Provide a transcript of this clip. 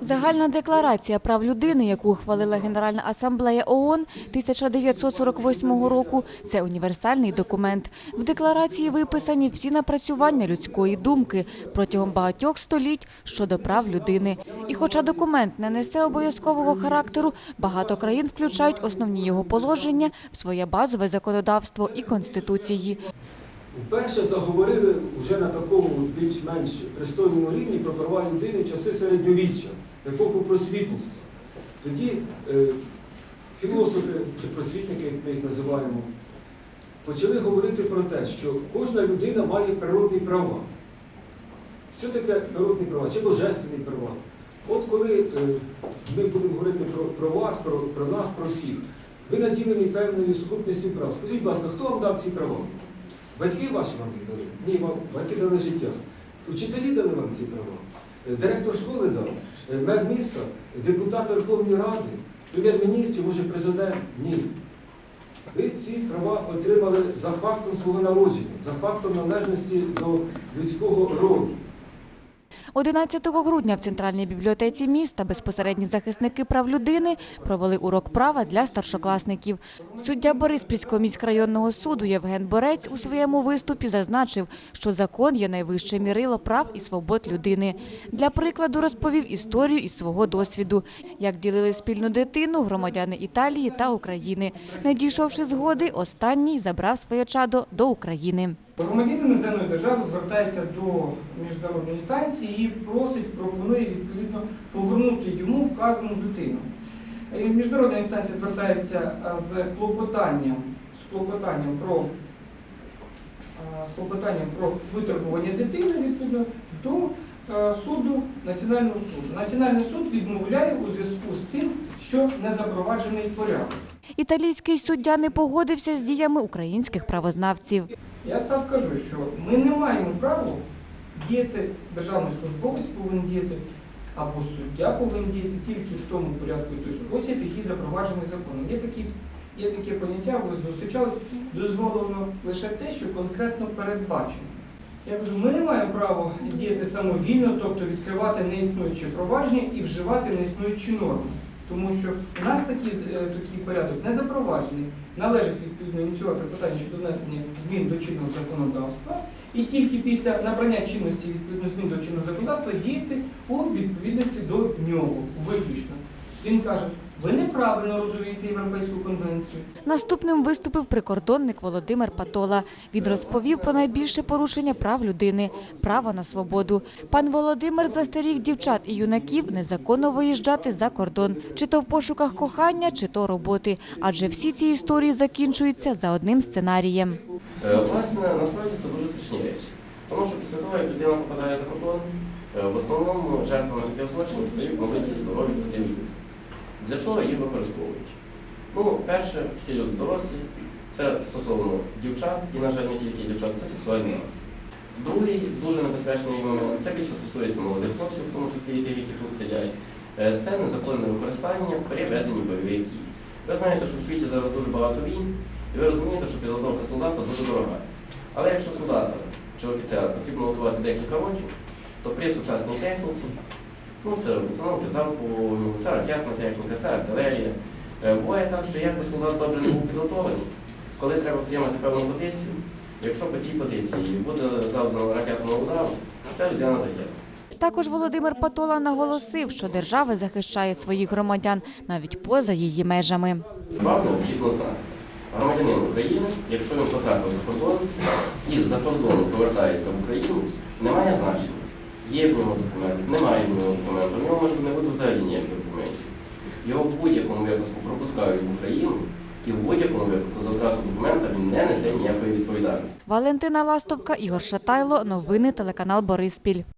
Загальна декларація прав людини, яку ухвалила Генеральна асамблея ООН 1948 року, це універсальний документ. В декларації виписані всі напрацювання людської думки протягом багатьох століть щодо прав людини. І хоча документ не несе обов'язкового характеру, багато країн включають основні його положення в своє базове законодавство і конституції. Вперше заговорили вже на такому більш-менш пристойному рівні про права людини часи середньовіччя, епоху просвітництва. Тоді е, філософи чи просвітники, як ми їх називаємо, почали говорити про те, що кожна людина має природні права. Що таке природні права чи божественні права? От коли е, ми будемо говорити про, про вас, про, про нас, про всіх, ви наділені певною сукупністю прав. Скажіть, будь ласка, хто вам дав ці права? Батьки ваші вам їх дали? Ні, вам батьки дали життя. Учителі дали вам ці права. Директор школи дав, Е, мер міста, депутат Верховної Ради, прем'єр-міністр, може президент. Ні. Ви ці права отримали за фактом свого народження, за фактом належності до людського роду. 11 грудня в Центральній бібліотеці міста безпосередні захисники прав людини провели урок права для старшокласників. Суддя Бориспільського міськрайонного суду Євген Борець у своєму виступі зазначив, що закон є найвище мірило прав і свобод людини. Для прикладу розповів історію із свого досвіду, як ділили спільну дитину громадяни Італії та України. Не дійшовши згоди, останній забрав своє чадо до України. Громадянин іноземної держави звертається до міжнародної інстанції і просить, пропонує відповідно повернути йому вказану дитину. Е, Міжнародна інстанція звертається з клопотанням, з клопотанням про з клопотанням про витребування дитини відповідно до е, суду Національного суду. Національний суд відмовляє у зв'язку з тим, що не запроваджений порядок. Італійський суддя не погодився з діями українських правознавців. Я став кажу, що ми не маємо права діяти, державний службовець повинен діяти, або суддя повинен діяти тільки в тому порядку і той спосіб, який запроваджений законом. Є такі, є таке поняття, ви зустрічались, дозволено лише те, що конкретно передбачено. Я кажу, ми не маємо права діяти самовільно, тобто відкривати неіснуючі провадження і вживати неіснуючі норми. Тому що у нас такий, е, такий порядок не запроваджений. Належить відповідно ініціювати питання щодо внесення змін до чинного законодавства, і тільки після набрання чинності відповідно змін до чинного законодавства діяти у відповідності до нього виключно. Він каже, ви неправильно розумієте Європейську конвенцію. Наступним виступив прикордонник Володимир Патола. Він розповів про найбільше порушення прав людини – право на свободу. Пан Володимир застеріг дівчат і юнаків незаконно виїжджати за кордон, чи то в пошуках кохання, чи то роботи. Адже всі ці історії закінчуються за одним сценарієм. Е, Власне, насправді це дуже страшні речі. Тому що після того, як людина попадає за кордон, е, в основному жертвами таких злочинів стають молоді, здорові та сім'ї. Для чого їх використовують? Ну, перше, всі люди дорослі, це стосовно дівчат, і, на жаль, не тільки дівчат, це сексуальний насильство. Другий дуже небезпечний момент, це більше стосується молодих хлопців, в тому числі і тих, які тут сидять. Е, Це незаконне використання при веденні бойових дій. Ви знаєте, що в світі зараз дуже багато війн, і ви розумієте, що підготовка солдата дуже дорога. Але якщо солдата чи офіцера потрібно готувати декілька років, то при сучасній техніці, ну це установки вогню, це ракетна техніка, це артилерія. Е, Буває так, що як би солдат добре не був підготовлений, коли треба втримати певну позицію, якщо по цій позиції буде завдано ракетного удару, ця людина загине. Також Володимир Патола наголосив, що держава захищає своїх громадян навіть поза її межами. Вам необхідно знати, громадянин України, якщо він потрапив за кордон і з-за кордону повертається в Україну, немає значення. Є в нього документ, немає в нього документу, в нього може не бути взагалі ніяких документів. Його в будь-якому випадку пропускають в Україну, і в будь-якому випадку за втрату документа він не несе ніякої відповідальності. Валентина Ластовка, Ігор Шатайло. Новини телеканал Бориспіль.